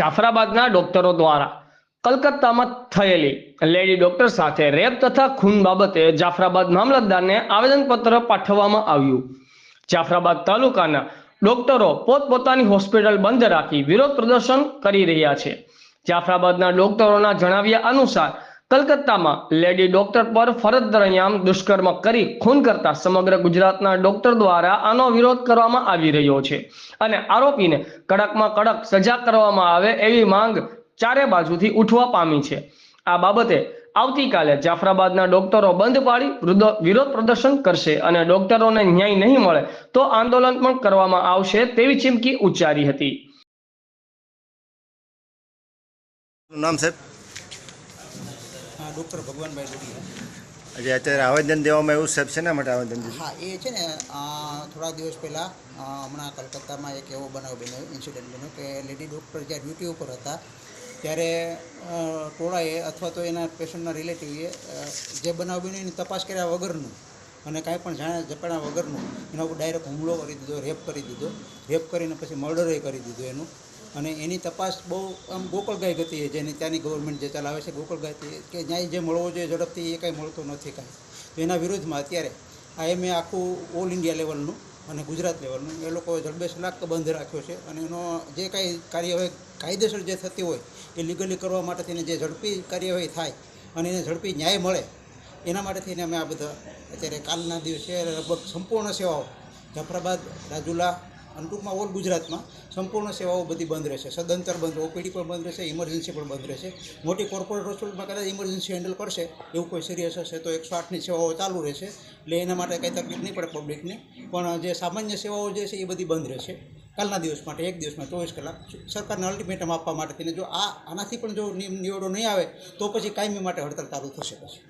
જાફરાબાદના ડોક્ટરો દ્વારા કલકત્તામાં થયેલી લેડી ડોક્ટર સાથે રેપ તથા ખૂન બાબતે જાફરાબાદ મામલતદારને આવેદનપત્ર પાઠવવામાં આવ્યું. જાફરાબાદ તાલુકાના ડોક્ટરો પોતપોતાની હોસ્પિટલ બંધ રાખી વિરોધ પ્રદર્શન કરી રહ્યા છે. જાફરાબાદના ડોક્ટરોના જણાવ્યા અનુસાર કલકત્તામાં લેડી ડોક્ટર પર ફરજ દરમિયાન દુષ્કર્મ કરી ખૂન કરતા સમગ્ર ગુજરાતના ડોક્ટર દ્વારા આનો વિરોધ કરવામાં આવી રહ્યો છે. અને આરોપીને કડકમાં કડક સજા કરવામાં આવે એવી માંગ ચારે બાજુથી ઉઠવા પામી છે. આ બાબતે આવતીકાલે જાફરાબાદના ડોક્ટરો બંધ પાડી વિરોધ- પ્રદર્શન કરશે અને ડોક્ટરોને ન્યાય નહીં મળે તો આંદોલન પણ કરવામાં આવશે તેવી ચીમકી ઉચ્ચારી હતી. નામ સાહેબ ડૉક્ટર ભગવાનભાઈ ડોડિયા આજે અત્યારે આવેદન દેવામાં એવું સાહેબ શેના માટે આવેદન હા એ છે ને થોડા દિવસ પહેલાં હમણાં કલકત્તામાં એક એવો બનાવ બન્યો ઇન્સિડન્ટ બન્યો કે લેડી ડૉક્ટર જ્યારે ડ્યુટી ઉપર હતા ત્યારે ટોળાએ અથવા તો એના પેશન્ટના રિલેટિવે જે બનાવ બન્યો એની તપાસ કર્યા વગરનું અને કાંઈ પણ જાણે જપાણા વગરનું એના ઉપર ડાયરેક્ટ હુમલો કરી દીધો રેપ કરી દીધો. રેપ કરીને પછી મર્ડરે કરી દીધું એનું. અને એની તપાસ બહુ આમ ગોકળગાય ગતિ છે, જેની ત્યાંની ગવર્મેન્ટ જે ચલાવે છે ગોકળગાય કે જ્યાં જે મળવો જોઈએ, ઝડપથી એ કાંઈ મળતો નથી કાંઈ. તો એના વિરોધમાં અત્યારે આ એમએ આખું ઓલ ઇન્ડિયા લેવલનું અને ગુજરાત લેવલનું એ લોકોએ જડબે લાખ બંધ રાખ્યો છે અને એનો જે કાંઈ કાર્યવાહી કાયદેસર જે થતી હોય, એ લીગલી કરવા માટે તેને જે ઝડપી કાર્યવાહી થાય અને એને ઝડપી ન્યાય મળે, એના માટે થઈને અમે આ બધા અત્યારે કાલના દિવસે લગભગ સંપૂર્ણ સેવાઓ, જાફરાબાદ, રાજુલા અને ટૂંકમાં ઓલ ગુજરાતમાં સંપૂર્ણ સેવાઓ બધી બંધ રહેશે. સદંતર બંધ, ઓપીડી પણ બંધ રહેશે, ઇમરજન્સી પણ બંધ રહેશે. મોટી કોર્પોરેટ હોસ્પિટલમાં કદાચ ઇમરજન્સી હેન્ડલ કરશે, એવું કોઈ સિરિયસ હશે તો એકસો આઠની સેવાઓ ચાલુ રહેશે. એટલે એના માટે કંઈ તકલીફ નહીં પડે પબ્લિકને પણ જે સામાન્ય સેવાઓ જે છે એ બધી બંધ રહેશે. કાલના દિવસ માટે, એક દિવસમાં ચોવીસ કલાક. સરકારને અલ્ટિમેટમ આપવા માટે થઈને જો આ આનાથી પણ જો નિયમ નિવડો નહીં આવે, તો પછી કાયમી માટે હડતાલ ચાલુ થશે પછી.